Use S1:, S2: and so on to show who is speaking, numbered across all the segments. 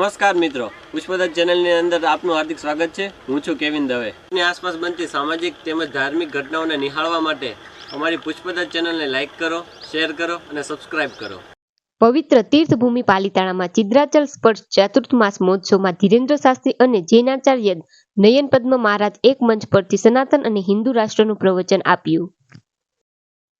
S1: નમસ્કાર મિત્રો. પુષ્પદત્ત ચેનલની અંદર આપનું હાર્દિક સ્વાગત છે. હું છું કેવિન દવે. ની આસપાસ બનતી સામાજિક તેમજ ધાર્મિક ઘટનાઓને નિહાળવા માટે અમારી પુષ્પદત્ત ચેનલને લાઇક કરો શેર કરો અને સબસ્ક્રાઇબ કરો.
S2: પવિત્ર તીર્થભૂમિ પાલિતાણામાં ચિદ્રાચલ સ્પર્શ ચતુર્થમાસ મહોત્સવમાં ધીરેન્દ્ર શાસ્ત્રી અને જૈનાચાર્ય નયન પદ્મ મહારાજ એક મંચ પરથી સનાતન અને હિન્દુ રાષ્ટ્રનું પ્રવચન આપ્યું.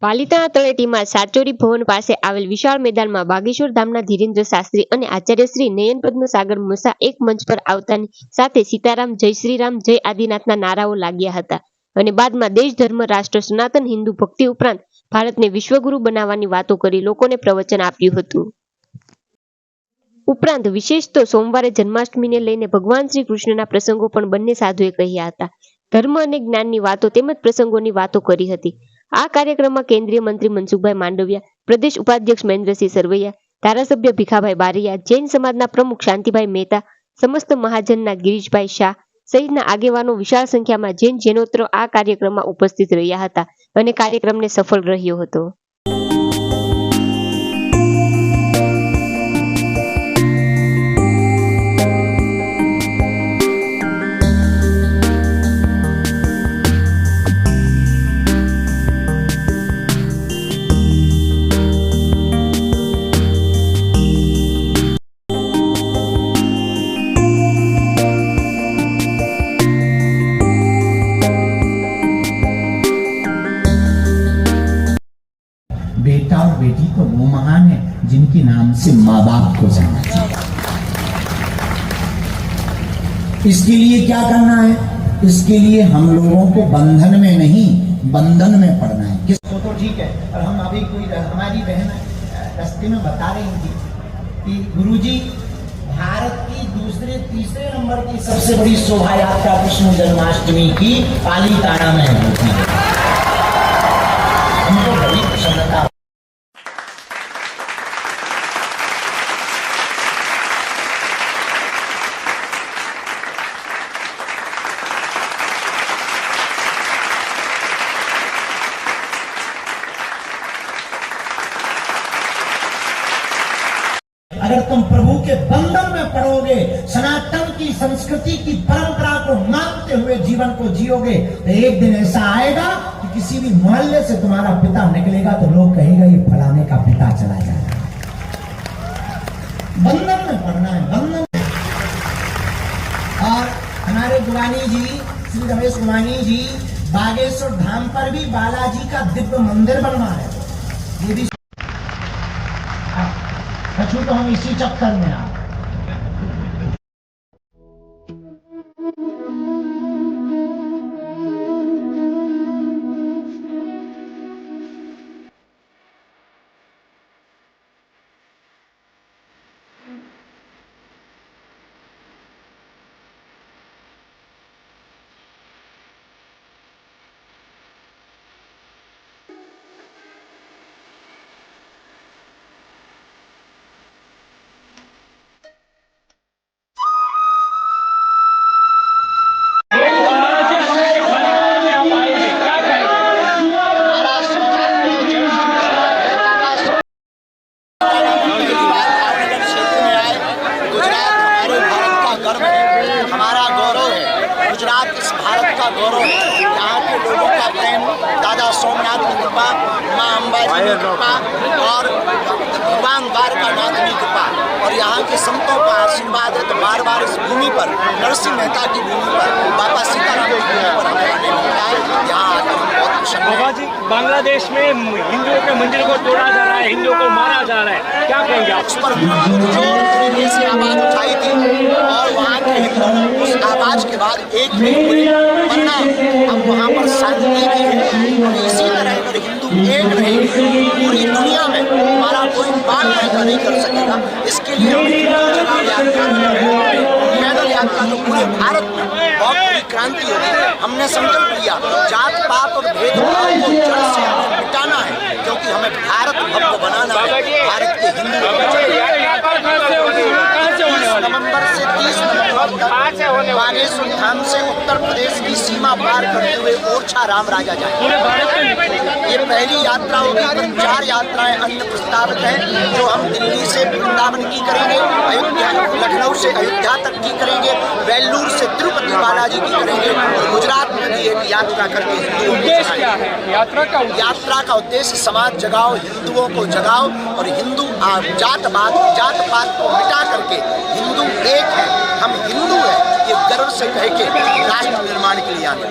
S2: પાલિતાણા તળેટીમાં સાચોરી ભવન પાસે આવેલ વિશાળ મેદાનમાં બાગેશ્વર ધામના ધીરેન્દ્ર શાસ્ત્રી અને આચાર્ય શ્રી નયન પદ્મ સાગર મુસા એક મંચ પર આવતાની સાથે સીતારામ, જય શ્રીરામ, જય આદિનાથના નારાઓ લાગ્યા હતા. અને બાદમાં દેશ, ધર્મ, રાષ્ટ્ર, સનાતન, હિન્દુ ભક્તિ ઉપરાંત ભારતને વિશ્વગુરુ બનાવવાની વાતો કરી લોકોને પ્રવચન આપ્યું હતું. ઉપરાંત વિશેષ તો સોમવારે જન્માષ્ટમીને લઈને ભગવાન શ્રી કૃષ્ણના પ્રસંગો પણ બંને સાધુએ કહ્યા હતા. ધર્મ અને જ્ઞાનની વાતો તેમજ પ્રસંગોની વાતો કરી હતી. આ કાર્યક્રમમાં કેન્દ્રીય મંત્રી મનસુખભાઈ માંડવિયા, પ્રદેશ ઉપાધ્યક્ષ મહેન્દ્રસિંહ સરવૈયા, ધારાસભ્ય ભીખાભાઈ બારૈયા, જૈન સમાજના પ્રમુખ શાંતિભાઈ મહેતા, સમસ્ત મહાજનના ગિરીશભાઈ શાહ સહિતના આગેવાનો વિશાળ સંખ્યામાં જૈન જૈનોત્રો આ કાર્યક્રમમાં ઉપસ્થિત રહ્યા હતા અને કાર્યક્રમને સફળ રહ્યો હતો.
S3: जिनके नाम से माँ बाप को जाना चाहिए। इसके लिए क्या करना है? इसके लिए हम लोगों को बंधन में नहीं, बंधन में पड़ना है। किस वो तो ठीक है, और हम अभी कोई हमारी बहन रास्ते में बता रही थी कि गुरुजी, भारत की दूसरे, तीसरे नंबर की सबसे बड़ी शोभा यात्रा कृष्ण जन्माष्टमी की पालीताना में होती है। हमको बड़ी प्रसन्नता अगर तुम प्रभु के बंधन में पड़ोगे, सनातन की संस्कृति की परंपरा को मानते हुए जीवन को जियोगे तो एक दिन ऐसा आएगा कि किसी भी मोहल्ले से तुम्हारा पिता निकलेगा तो लोग कहेगा, ये फलाने का पिता चला जाएगा बंधन में पड़ना है, बंधन और हमारे गुवानी जी, श्री रमेश गुवानी जी, बागेश्वर धाम पर भी बालाजी का दिव्य मंदिर बनवा रहे। ये भी कछु तो हम इसी चक्कर में आ गए।
S4: है इस भारत का गौरव है। यहाँ के लोगों का प्रेम दादा सोमनाथ की कृपा माँ अम्बाजी की कृपा और भगवान द्वारकानाथ की कृपा। और यहाँ के संतों का आशीर्वाद है तो बार बार इस भूमि पर नरसिंह मेहता की भूमि पर बाबा सीताराम की भूमि पर हमें आने मिलता है। यहाँ आकर
S5: बाबा जी बांग्लादेश में हिंदुओं के मंदिर को तोड़ा जा रहा है, हिंदुओं को मारा जा रहा है। क्या कहेंगे आप?
S4: उस पर जो तरीके से आवाज़ उठाई थी, और वहाँ के हिंदू, उस आवाज़ के बाद एक अब वहाँ पर शांति भी है। इसी तरह अगर हिंदू एक रहेंगे पूरी दुनिया में हमारा कोई बाल पैदा नहीं कर सकेगा। इसके लिए यात्रा पैदल यात्रा तो पूरे भारत में बहुत बड़ी क्रांति होगी हमने संकल्प लिया, जात, पात और भेदभाव को जड़ से हमें मिटाना है, क्योंकि हमें भारत भव्य बनाना है, भारत के हिंदू
S5: कहाँ से होने वाली है?
S4: नवंबर से 30 नवंबर
S5: कहाँ से होने वाली
S4: धाम से उत्तर प्रदेश की सीमा पार करते हुए ओरछा राम राजा जाए। ये पहली यात्रा होगी कुल चार यात्राएँ अन्य प्रस्तावित हैं जो हम दिल्ली से वृंदावन की करेंगे अयोध्या लखनऊ से अयोध्या तक की करेंगे वेल्लूर से तिरुपति बालाजी की करेंगे और गुजरात में भी एक यात्रा करके
S5: उद्देश्य क्या है? यात्रा का
S4: यात्रा का उद्देश्य समाज जगाओ हिंदुओं को जगाओ और हिंदू आ, जातवाद जात पात को मिटा करके हिंदू एक है हम हिंदू हैं। ये गर्व से कह के राष्ट्र निर्माण के लिए
S5: आने